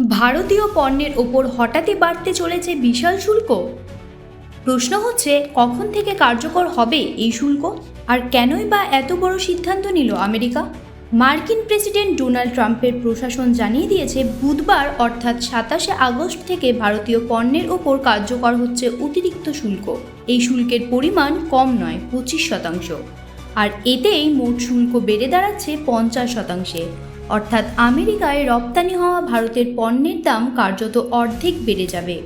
ভারতীয় পণ্যের ওপর হঠাৎই বাড়তে চলেছে বিশাল শুল্ক? প্রশ্ন হচ্ছে, কখন থেকে কার্যকর হবে এই শুল্ক? আর কেনই বা এত বড় সিদ্ধান্ত নিল আমেরিকা? মার্কিন প্রেসিডেন্ট ডোনাল্ড ট্রাম্পের প্রশাসন জানিয়ে দিয়েছে, বুধবার অর্থাৎ সাতাশে আগস্ট থেকে ভারতীয় পণ্যের ওপর কার্যকর হচ্ছে অতিরিক্ত শুল্ক। এই শুল্কের পরিমাণ কম নয়, পঁচিশ শতাংশ। আর এতেই মোট শুল্ক বেড়ে দাঁড়াচ্ছে পঞ্চাশ শতাংশে। অর্থাৎ আমেরিকায় রপ্তানি হওয়া ভারতের পণ্যের দাম কার্যত অর্ধেক বেড়ে যাবে।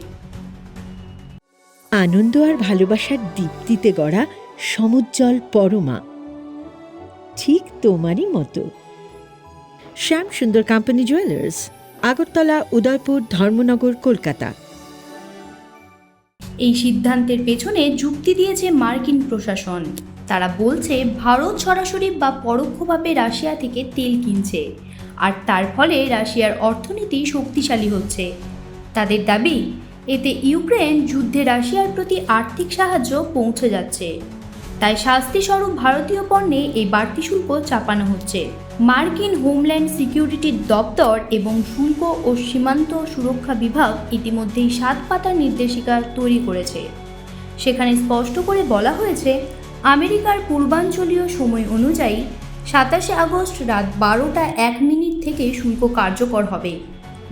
আনন্দ আর ভালোবাসার দীপ্তিতে গড়া সমুজ্জ্বল পরমা। ঠিক তোমারই মতো। Shyam Sundar company jewellers Agartala Udaipur Dharmanagar Kolkata. এই সিদ্ধান্তের পেছনে যুক্তি দিয়েছে মার্কিন প্রশাসন। তারা বলছে ভারত সরাসরি বা পরোক্ষভাবে রাশিয়া থেকে তেল কিনছে। আর তার ফলে রাশিয়ার অর্থনীতি শক্তিশালী হচ্ছে। তাদের দাবি, এতে ইউক্রেন যুদ্ধে রাশিয়ার প্রতি আর্থিক সাহায্য পৌঁছে যাচ্ছে। তাই শাস্তিস্বরূপ ভারতীয় পণ্যে এই বাড়তি শুল্ক চাপানো হচ্ছে। মার্কিন হোমল্যান্ড সিকিউরিটির দপ্তর এবং শুল্ক ও সীমান্ত সুরক্ষা বিভাগ ইতিমধ্যেই সাত পাতার নির্দেশিকা তৈরি করেছে। সেখানে স্পষ্ট করে বলা হয়েছে, আমেরিকার পূর্বাঞ্চলীয় সময় অনুযায়ী সাতাশে আগস্ট রাত বারোটা এক মিনিট থেকে শুল্ক কার্যকর হবে।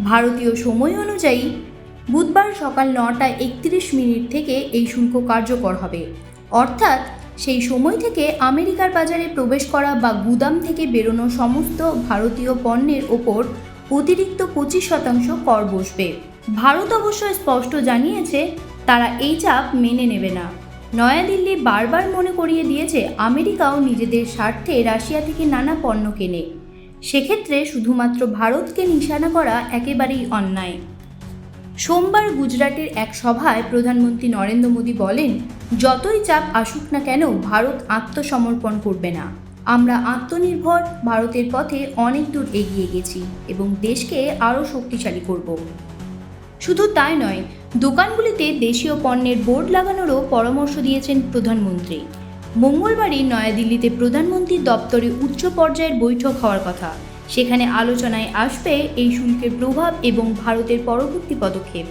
ভারতীয় সময় অনুযায়ী, বুধবার সকাল নটা একত্রিশ মিনিট থেকে এই শুল্ক কার্যকর হবে। অর্থাৎ, সেই সময় থেকে আমেরিকার বাজারে প্রবেশ করা বা গুদাম থেকে বেরোনো সমস্ত ভারতীয় পণ্যের ওপর অতিরিক্ত পঁচিশ শতাংশ কর বসবে। ভারত অবশ্য স্পষ্ট জানিয়েছে, তারা এই চাপ মেনে নেবে না। নয়াদিল্লি বারবার মনে করিয়ে দিয়েছে, আমেরিকাও নিজেদের স্বার্থে রাশিয়া থেকে নানা পণ্য কেনে। সেক্ষেত্রে শুধুমাত্র ভারতকে নিশানা করা একেবারেই অন্যায়। সোমবার গুজরাটের এক সভায় প্রধানমন্ত্রী নরেন্দ্র মোদী বলেন, যতই চাপ আসুক না কেন, ভারত আত্মসমর্পণ করবে না। আমরা আত্মনির্ভর, ভারতের পথে অনেক দূর এগিয়ে গেছি এবং দেশকে আরও শক্তিশালী করব। শুধু তাই নয় দোকানগুলিতে দেশীয় পণ্যের বোর্ড লাগানোরও পরামর্শ দিয়েছেন প্রধানমন্ত্রী। মঙ্গলবারই নয়াদিল্লিতে প্রধানমন্ত্রীর দপ্তরে উচ্চ পর্যায়ের বৈঠক হওয়ার কথা। সেখানে আলোচনায় আসবে এই শুল্কের প্রভাব এবং ভারতের পরবর্তী পদক্ষেপ।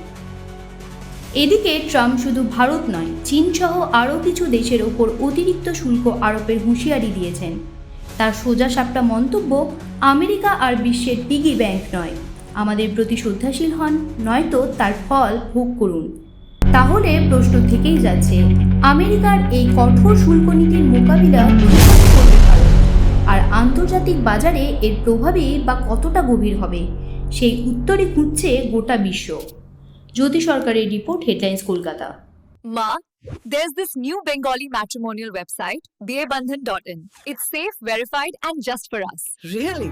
এদিকে ট্রাম্প শুধু ভারত নয় চীন সহ আরও কিছু দেশের ওপর অতিরিক্ত শুল্ক আরোপের হুঁশিয়ারি দিয়েছেন। তার সোজা সাপটা মন্তব্য আমেরিকা আর বিশ্বের পিগি ব্যাংক নয়। আমাদের প্রতি শ্রদ্ধাশীল হন নয়তো তার ফল ভোগ করুন তাহলে প্রশ্ন থেকেই যাচ্ছে আমেরিকার এই কঠোর শুল্ক নীতির মোকাবিলা করবে আর আন্তর্জাতিক বাজারে এর প্রভাবে বা কতটা গভীর হবে সেই উত্তরে খুঁজছে গোটা বিশ্ব জ্যোতি সরকারের report headlines Kolkata Ma, there's this new Bengali matrimonial website, bearbandhan.in. It's safe, verified, and just for us. Really?